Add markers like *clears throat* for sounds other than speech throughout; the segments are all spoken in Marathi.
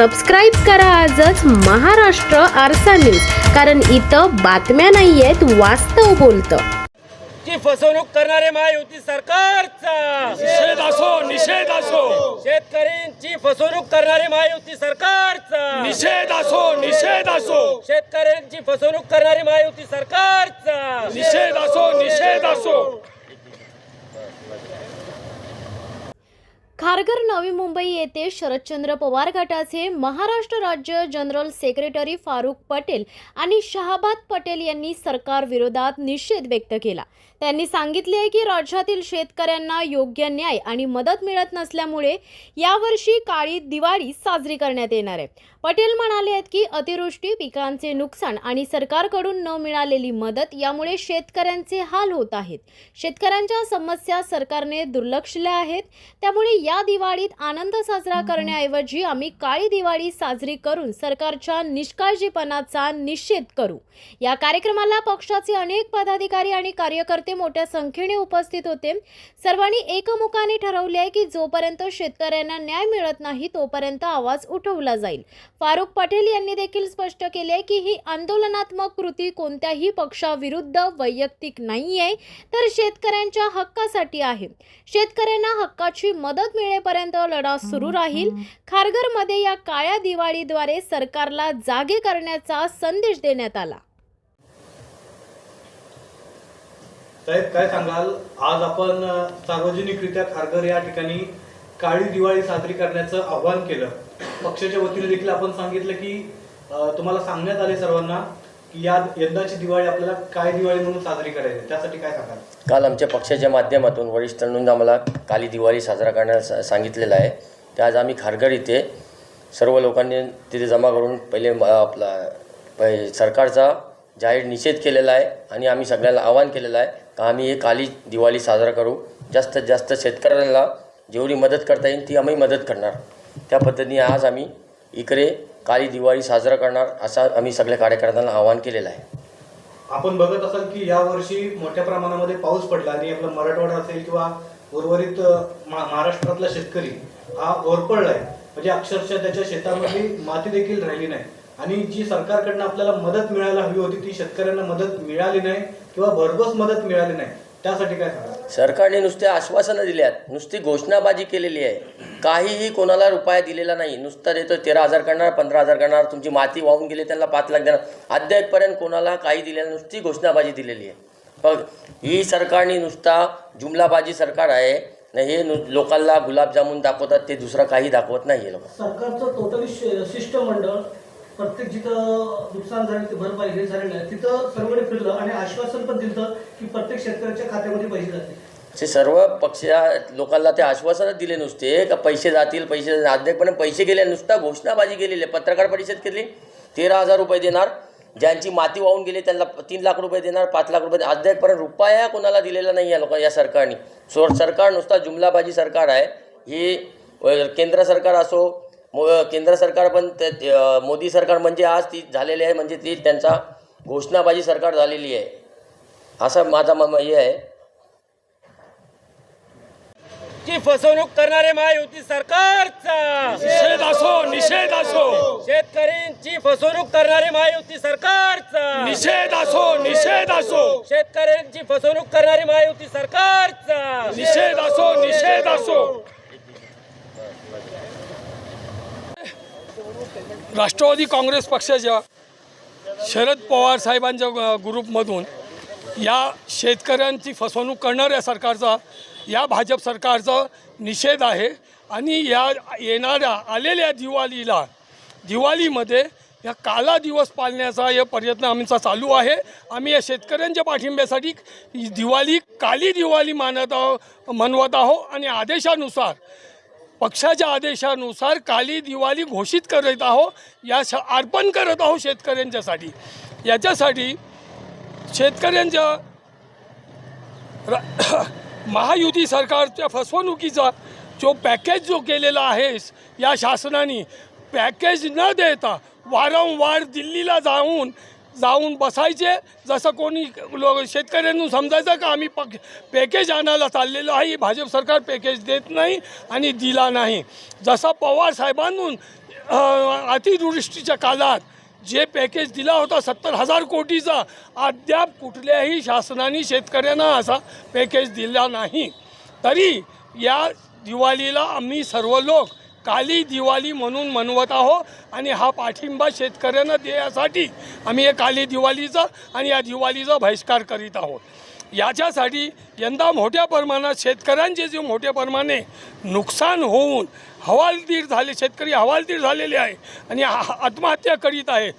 सबस्क्राईब करा आजच महाराष्ट्र आरसा न्यूज कारण इथं बातम्या नाही आहेत वास्तव बोलतं. ची फसवणूक करणारे महायुती सरकारचा. निषेध असो निषेध असो. शेतकऱ्यांची फसवणूक करणारे महायुती सरकारचा. निषेध असो निषेध असो. शेतकऱ्यांची फसवणूक करणारे महायुती सरकारचा. निषेध असो निषेध असो. खारघर नवी मुंबई येथे शरदचंद्र पवार गटाचे महाराष्ट्र राज्य जनरल सेक्रेटरी फारुख पटेल आणि शहाबाद पटेल यांनी सरकार विरोधात निषेध व्यक्त केला. त्यांनी सांगितले आहे की राज्यातील शेतकऱ्यांना योग्य न्याय आणि मदत मिळत नसल्यामुळे यावर्षी काळी दिवाळी साजरी करण्यात येणार आहे. पटेल म्हणाले आहेत की अतिवृष्टी पिकांचे नुकसान आणि सरकारकडून न मिळालेली मदत यामुळे शेतकऱ्यांचे हाल होत आहेत. शेतकऱ्यांच्या समस्या सरकारने दुर्लक्षल्या आहेत. त्यामुळे या दिवाळीत आनंद साजरा करण्याऐवजी आम्ही काळी दिवाळी साजरी करून सरकारच्या निष्काळजीपणाचा निषेध करू. या कार्यक्रमाला पक्षाचे अनेक पदाधिकारी आणि कार्यकर्ते मोठ्या संख्येने उपस्थित होते. सर्वांनी एकमुखाने ठरवले आहे की जोपर्यंत शेतकऱ्यांना न्याय मिळत नाही तोपर्यंत आवाज उठवला जाईल. फारुख पटेल यांनी देखील स्पष्ट केले की ही आंदोलनात्मक कृती कोणत्याही पक्षाविरुद्ध वैयक्तिक नाही आहे तर शेतकऱ्यांच्या हक्कासाठी आहे. शेतकऱ्यांना हक्काची मदत मिळेपर्यंत लढा सुरू राहील. खारघरमध्ये या काळ्या दिवाळीद्वारे सरकारला जागे करण्याचा संदेश देण्यात आला. साहेब काय सांगाल? आज आपण सार्वजनिकरित्या खारघर या ठिकाणी काळी दिवाळी साजरी करण्याचं आव्हान केलं. पक्षाच्या वतीने देखील आपण सांगितलं की तुम्हाला सांगण्यात आले सर्वांना की या यंदाची दिवाळी आपल्याला काय दिवाळी म्हणून साजरी करायची? त्यासाठी काय सांगाल? काल आमच्या पक्षाच्या माध्यमातून वरिष्ठांनी आम्हाला काली दिवाळी साजरा करण्यास सांगितलेलं आहे. ते आज आम्ही खारघर इथे सर्व लोकांनी तिथे जमा करून पहिले आपला सरकारचा जाहीर निषेध केलेला आहे आणि आम्ही सगळ्यांना आवाहन केलेलं आहे का आम्ही हे काली दिवाळी साजरा करू. जास्तीत जास्त शेतकऱ्यांना जेवढी मदत करता येईल ती आम्ही मदत करणार. त्या पद्धतीने आज आम्ही इकडे काली दिवाळी साजरा करणार असा आम्ही सगळ्या कार्यकर्त्यांना आवाहन केलेलं आहे. आपण बघत असाल की या वर्षी मोठ्या प्रमाणामध्ये पाऊस पडला आणि आपला मराठवाडा असेल किंवा उर्वरित महाराष्ट्रातला शेतकरी हा ओरपडलाय म्हणजे अक्षरशः त्याच्या शेतामध्ये माती देखील राहिली नाही. आणि जी सरकारकडनं आपल्याला मदत मिळायला हवी होती ती शेतकऱ्यांना मदत मिळाली नाही किंवा भरघोस मदत मिळाली नाही. त्यासाठी काय सांगा सरकारने नुसते आश्वासनं दिल्यात आहेत नुसती घोषणाबाजी केलेली आहे. काहीही कोणाला रुपया दिलेला नाही. नुसता देतो तेरा हजार करणार पंधरा हजार करणार तुमची माती वाहून गेली त्यांना पाच लाख देणार. अद्यापपर्यंत कोणाला काही दिलेलं नुसती घोषणाबाजी दिलेली आहे. बघ ही सरकारने नुसता जुमलाबाजी सरकार आहे. नाही हे लोकांना गुलाबजामुन दाखवतात ते दुसरं काही दाखवत नाही आहे लोक. सरकारचं टोटली शिष्टमंडळ प्रत्येक जिथं नुकसान झालं ते भरपाई हे झालेलं आहे. तिथं सर्वांनी फिरलं आणि आश्वासन पण दिलं की प्रत्येक शेतकऱ्याच्या खात्यामध्ये पैसे जाते ते सर्व पक्ष लोकांना ते आश्वासनच दिले नुसते का पैसे जातील पैसे अध्यक्षपणे पैसे गेले नुसता घोषणाबाजी केलेली आहे. पत्रकार परिषद केली तेरा हजार रुपये देणार. ज्यांची माती वाहून गेली त्यांना तीन लाख रुपये देणार पाच लाख रुपये अद्यापपर्यंत रुपया कोणाला दिलेला नाही या लोक या सरकारने. सो सरकार नुसता जुमलाबाजी सरकार आहे. ही केंद्र सरकार असो मो केंद्र सरकार पण ते- मोदी सरकार म्हणजे आज ती झालेली आहे म्हणजे ती त्यांचा घोषणाबाजी सरकार झालेली आहे. असं माझा म हे आहे. ची फसवणूक करणारे महायुती सरकारचा! निषेध असो निषेध असो! शेतकऱ्यांची फसवणूक करणारे महायुती सरकारचा! निषेध असो निषेध असो! शेतकऱ्यांची फसवणूक करणारे महायुती सरकारचा! निषेध असो निषेध असो! राष्ट्रवादी काँग्रेस पक्षाच्या शरद पवार साहेबांच्या ग्रुपमधून या शेतकऱ्यांची फसवणूक करणाऱ्या सरकारचा या भाजप सरकारचा निषेध आहे. आणि या येणाऱ्या आलेल्या दिवाळीला दिवाळीमध्ये या काला दिवस पाळण्याचा हे प्रयत्न आमचा चालू आहे. आम्ही या शेतकऱ्यांच्या पाठिंब्यासाठी दिवाळी काली दिवाळी मानत आहो मनवत आहो आणि आदेशानुसार पक्षाच्या आदेशानुसार काली दिवाळी घोषित करत आहो या श अर्पण करत आहो शेतकऱ्यांच्यासाठी. याच्यासाठी शेतकऱ्यांच्या रा- *coughs* महायुती सरकारच्या फसवणुकीचा जो पॅकेज जो केलेला आहेस या शासनाने पॅकेज न देता वारंवार दिल्लीला जाऊन जाऊन बसायचे. जसं कोणी लोक शेतकऱ्यांनी समजायचं का आम्ही पक पॅकेज आणायला चाललेलो आहे भाजप सरकार पॅकेज देत नाही आणि दिला नाही. जसं पवार साहेबांनी अं, अतिवृष्टीच्या काळात जे पॅकेज दिला होता सत्तर हजार कोटीचा अद्याप कुठल्याही शासनाने शेतकऱ्यांना असा पॅकेज दिला नाही. तरी या दिवाळीला आम्ही सर्व लोक काली दिवाळी म्हणून मनवत आहो आणि हा पाठिंबा शेतकऱ्यांना देण्यासाठी आम्ही या काली दिवाळीचा आणि या दिवाळीचा बहिष्कार करीत आहोत. याच्यासाठी यंदा मोठ्या प्रमाणात शेतकऱ्यांचे जे मोठ्या प्रमाणे नुकसान होऊन हवालदीर झाले शेतकरी हवालदीर झालेले आहे आणि आ- आत्महत्या करीत आहे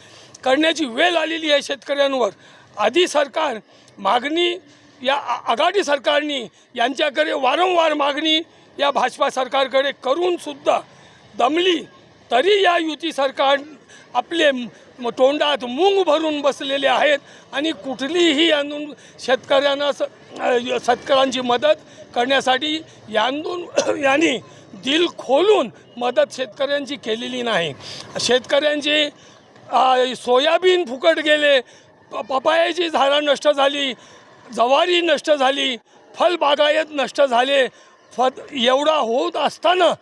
करण्याची वेळ आलेली आहे शेतकऱ्यांवर. आधी सरकार मागणी या आ- आघाडी सरकारनी यांच्याकडे वारंवार मागणी या भाजपा सरकारकडे करूनसुद्धा दमली तरी या युती सरकार आपले तोंडात मूंग भरून बसलेले आहेत आणि कुठलीही यांतून शेतकऱ्यांना स शेतकऱ्यांची मदत करण्यासाठी यांदून *clears throat* यांनी दिल खोलून मदत शेतकऱ्यांची केलेली नाही. शेतकऱ्यांची सोयाबीन फुकट गेले प- पपायाची झाडं नष्ट झाली जवारी नष्ट झाली फलबागायत नष्ट झाले फत एवढा होत असताना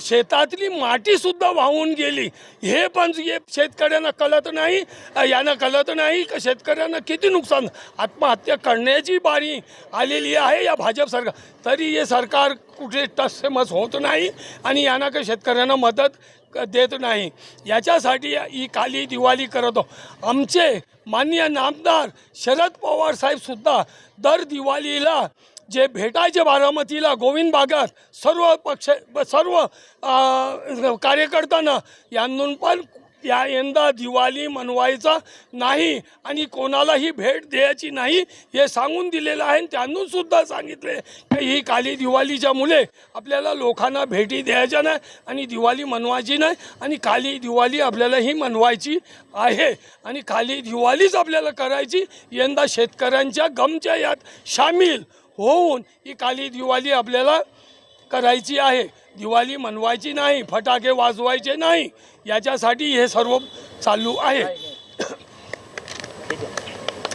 शेतातली मातीसुद्धा वाहून गेली. हे पण शेतकऱ्यांना कळत नाही यानं यांना कळत नाही का शेतकऱ्यांना किती नुकसान आत्महत्या करण्याची बारी आलेली आहे या भाजप सरकार. तरी हे सरकार कुठे टसमस होत नाही आणि यांना काही शेतकऱ्यांना मदत क- देत नाही. याच्यासाठी ही काली दिवाळी करतो. आमचे माननीय नामदार शरद पवार साहेबसुद्धा दर दिवाळीला जे भेटायचे बारामतीला गोविंद भागात सर्व पक्ष सर्व कार्यकर्त्यांना यांनून पण या यंदा दिवाळी मनवायचा नाही आणि कोणालाही भेट द्यायची नाही हे सांगून दिलेलं आहे आणि त्यांनी सुद्धा सांगितले की ही काली दिवाळीच्या मुले आपल्याला लोकांना भेटी द्यायच्या नाही आणि दिवाळी मनवायची नाही आणि काली दिवाळी आपल्याला ही मनवायची आहे आणि काली दिवाळीच आपल्याला करायची. यंदा शेतकऱ्यांच्या गमच्या यात सामील होऊन ही काली दिवाळी आपल्याला करायची आहे. दिवाळी मनवायची नाही फटाके वाजवायचे नाही. याच्यासाठी हे सर्व चालू आहे.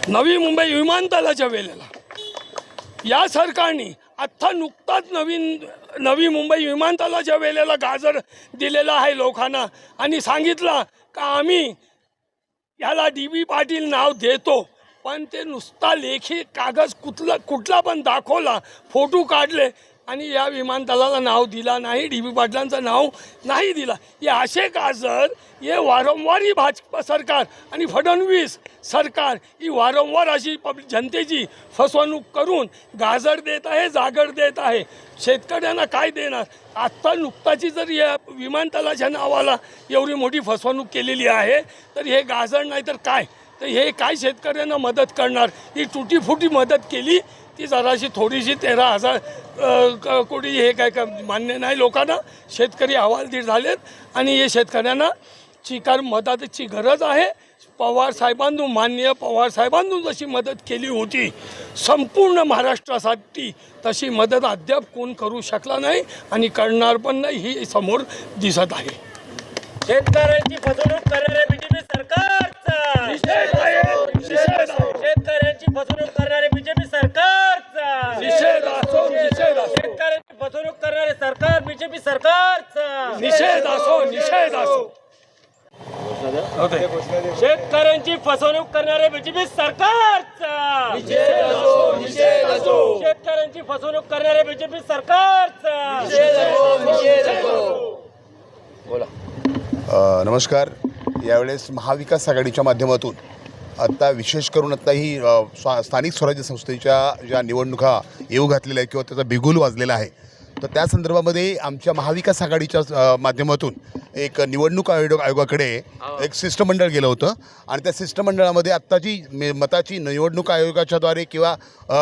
नवी मुंबई विमानतळाच्या वेळेला. या सरकारने आत्ता नुकताच नवीन नवी मुंबई विमानतळाच्या वेळेला गाजर दिलेला आहे लोकांना. आणि सांगितलं का आम्ही याला डी बी पाटील नाव देतो. पण ते नुसता लेखी कागद कुठला कुठला पण दाखवला फोटो काढले आणि या विमानतळाला नाव दिला नाही डी बी पाटलांचं नाव नाही दिला. हे असे काजर हे वारंवार ही भाजप सरकार आणि फडणवीस सरकार ही वारंवार अशी पब्लिक जनतेची फसवणूक करून गाजर देत आहे जागर देत आहे. शेतकऱ्यांना काय देणार? आत्ता नुकताची जर या विमानतळाच्या नावाला एवढी मोठी फसवणूक केलेली आहे तर हे गाजर नाही तर काय? तर हे काय शेतकऱ्यांना मदत करणार? ही तुटीफुटी मदत केली ती जराशी थोडीशी तेरा हजार क- कोटी हे काय का मान्य नाही लोकांना. शेतकरी हवालदिल झालेत आणि हे शेतकऱ्यांना चिकार मदतीची गरज आहे. पवार साहेबांनी माननीय पवार साहेबांनी जशी मदत केली होती संपूर्ण महाराष्ट्रासाठी तशी मदत अद्याप कोण करू शकला नाही आणि करणार पण नाही ही समोर दिसत आहे. शेतकऱ्यांची फसवणूक करणाऱ्या बीजेपी सरकारचा निषेध आहे, निषेध आहे. शेतकऱ्यांची फसवणूक करणारे बीजेपी सरकारचा निषेध असो निषेध असो शेतकऱ्यांची फसवणूक करणारे सरकार बीजेपी सरकारचा निषेध असो निषेध असो शेतकऱ्यांची फसवणूक करणारे बीजेपी सरकारचा शेतकऱ्यांची फसवणूक करणारे बीजेपी सरकारचा बोला अ, नमस्कार यावेळेस महाविकास आघाडीच्या माध्यमातून आत्ता विशेष करून आत्ता ही स्वा स्थानिक स्वराज्य संस्थेच्या ज्या निवडणुका येऊ घातलेल्या आहेत किंवा त्याचा बिगुल वाजलेला आहे तर त्या संदर्भामध्ये आमच्या महाविकास आघाडीच्या माध्यमातून एक निवडणूक आयोग आयोगाकडे एक शिष्टमंडळ गेलं होतं. आणि त्या शिष्टमंडळामध्ये आत्ताची मे- मताची निवडणूक आयोगाच्याद्वारे किंवा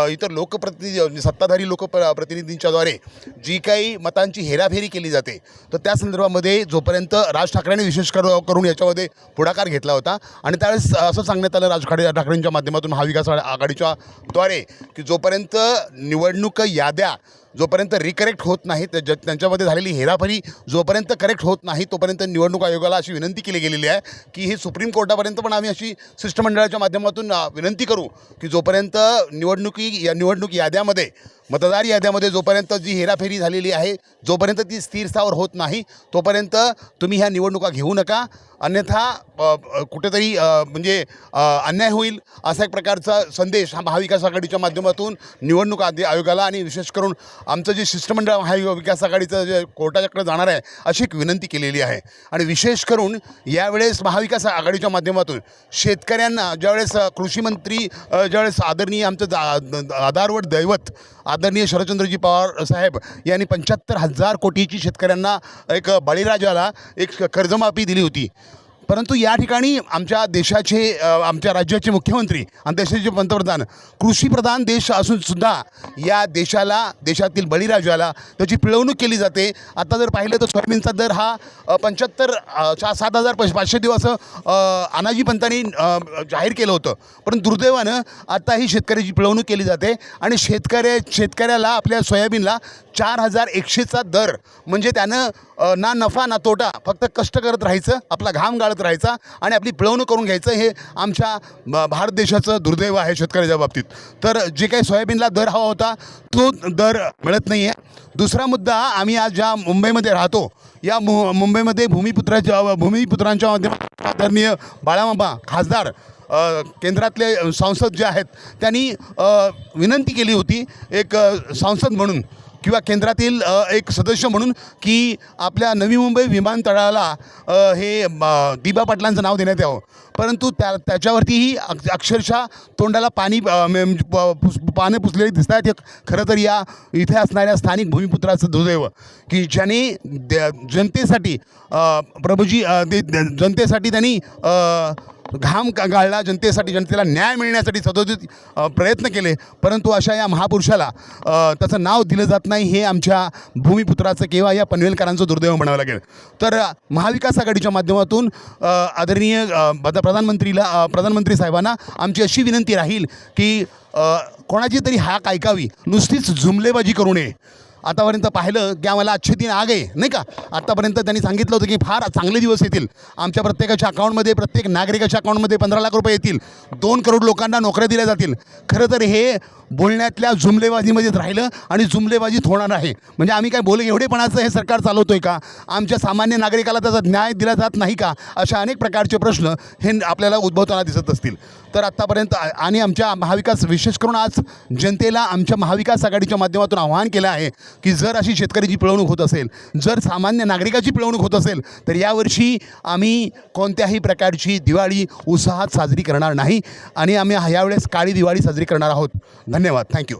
इतर लोकप्रतिनिधी सत्ताधारी लोकप्रतिनिधींच्याद्वारे जी काही मतांची हेराफेरी केली जाते तर त्या संदर्भामध्ये जोपर्यंत राज ठाकरेंनी विशेष कर करून याच्यामध्ये पुढाकार घेतला होता. आणि त्यावेळेस असं सांगण्यात आलं राज ठाकरे ठाकरेंच्या माध्यमातून महाविकास आघाडीच्या द्वारे की जोपर्यंत निवडणूक याद्या जोपर्यंत रिकरेक्ट होत नाही त्या- त्यांच्यामध्ये झालेली हेराफेरी जोपर्यंत करेक्ट होत नाही तोपर्यंत निवडणूक आयोगाला अशी विनंती केली गेलेली आहे की हे सुप्रीम कोर्टापर्यंत पण आम्ही अशी शिष्टमंडळाच्या माध्यमातून विनंती करू की जोपर्यंत निवडणुकी या निवडणूक याद्यामध्ये मतदार याद्यामध्ये जोपर्यंत जी हेराफेरी झालेली आहे जोपर्यंत ती स्थिरस्थावर होत नाही तोपर्यंत तुम्ही ह्या निवडणुका घेऊ नका. अन्यथा कुठेतरी म्हणजे अन्याय होईल असा एक प्रकारचा संदेश हा महाविकास आघाडीच्या माध्यमातून निवडणूक आधी आयोगाला आणि विशेष करून आमचं जे शिष्टमंडळ महाविकास आघाडीचं जे कोर्टाच्याकडे जाणार आहे अशी एक विनंती केलेली आहे. आणि विशेष करून यावेळेस महाविकास आघाडीच्या माध्यमातून शेतकऱ्यांना ज्यावेळेस कृषीमंत्री ज्यावेळेस आदरणीय आमचं दा- आधारवड दैवत आदरणीय शरदचंद्रजी पवार साहेब यांनी पंच्याहत्तर हजार कोटीची शेतकऱ्यांना एक बळीराजाला एक कर्जमाफी दिली होती. परंतु या ठिकाणी आमच्या देशाचे आमच्या राज्याचे मुख्यमंत्री आणि देशाचे पंतप्रधान कृषीप्रधान देश असून सुद्धा या देशाला देशातील बळीराजाला त्याची पिळवणूक केली जाते. आता जर पाहिलं तर सोयाबीनचा दर हा पंच्याहत्तर चा सात हजार पाच- पाचशे दिवस अनाजी पंतांनी जाहीर केलं होतं. पण दुर्दैवानं आता ही शेतकऱ्याची पिळवणूक केली जाते आणि शेतकऱ्या शेतकऱ्याला आपल्या सोयाबीनला चार हजार एकशेचा दर. म्हणजे त्यानं ना नफा ना तोटा फक्त कष्ट करत राहायचं आपला घाम गाळत राहायचा आणि आपली पिळवणूक करून घ्यायचं हे आमच्या भारत देशाचं दुर्दैव आहे शेतकऱ्याच्या बाबतीत. तर जे काही सोयाबीनला दर हवा होता तो दर मिळत नाही आहे दुसरा मुद्दा आम्ही आज ज्या मुंबईमध्ये राहतो या मु मुंबईमध्ये भूमिपुत्राच्या भूमिपुत्रांच्या माध्यमात आदरणीय बाळामाबा खासदार केंद्रातले सांसद जे आहेत त्यांनी विनंती केली होती एक सांसद म्हणून. किंवा केंद्रातील एक सदस्य म्हणून की आपल्या नवी मुंबई विमानतळाला हे दिबा पाटलांचं नाव देण्यात यावं. परंतु त्या त्याच्यावरतीही अक्षरशः तोंडाला पाणी पानं प- पुस- पुसलेली दिसत आहेत खरं तर या इथे असणाऱ्या स्थानिक भूमिपुत्राचं दुर्दैव की ज्याने द- जनतेसाठी प्रभूजी ते जनतेसाठी त्यांनी घाम का गाळला जनतेसाठी जनतेला न्याय मिळण्यासाठी सदोदित प्रयत्न केले परंतु अशा या महापुरुषाला त्याचं नाव दिलं जात नाही हे आमच्या भूमिपुत्राचं किंवा या पनवेलकरांचं दुर्दैव म्हणावं लागेल. तर महाविकास आघाडीच्या माध्यमातून आदरणीय प्रधानमंत्रीला प्रधानमंत्री साहेबांना आमची अशी विनंती राहील की कोणाची तरी हाक ऐकावी नुसतीच झुमलेबाजी करू नये. आतापर्यंत पाहिलं की आम्हाला अच्छे दिन आ गए नाही का? आत्तापर्यंत त्यांनी सांगितलं होतं की फार चांगले दिवस येतील. आमच्या प्रत्येकाच्या अकाउंटमध्ये प्रत्येक नागरिकाच्या अकाउंटमध्ये पंधरा लाख रुपये येतील. दोन करोड लोकांना नोकऱ्या दिल्या जातील. खरं तर हे बोलण्यातल्या जुमलेबाजीमध्येच राहिलं आणि जुमलेबाजीत होणार आहे. म्हणजे आम्ही काय बोल एवढेपणाचं हे सरकार चालवतो आहे का? आमच्या सामान्य नागरिकाला त्याचा न्याय दिला जात नाही का? अशा अनेक प्रकारचे प्रश्न हे आपल्याला उद्भवताना दिसत असतील. तर आत्तापर्यंत आणि आमच्या महाविकास विशेष करून आज जनतेला आमच्या महाविकास आघाडीच्या माध्यमातून आवाहन केलं आहे की जर अशी शेतकऱ्याची पिळवणूक होत असेल जर सामान्य नागरिकाची पिळवणूक होत असेल तर यावर्षी आम्ही कोणत्याही प्रकारची दिवाळी उत्साहात साजरी करणार नाही आणि आम्ही यावेळेस काळी दिवाळी साजरी करणार आहोत. धन्यवाद. थँक्यू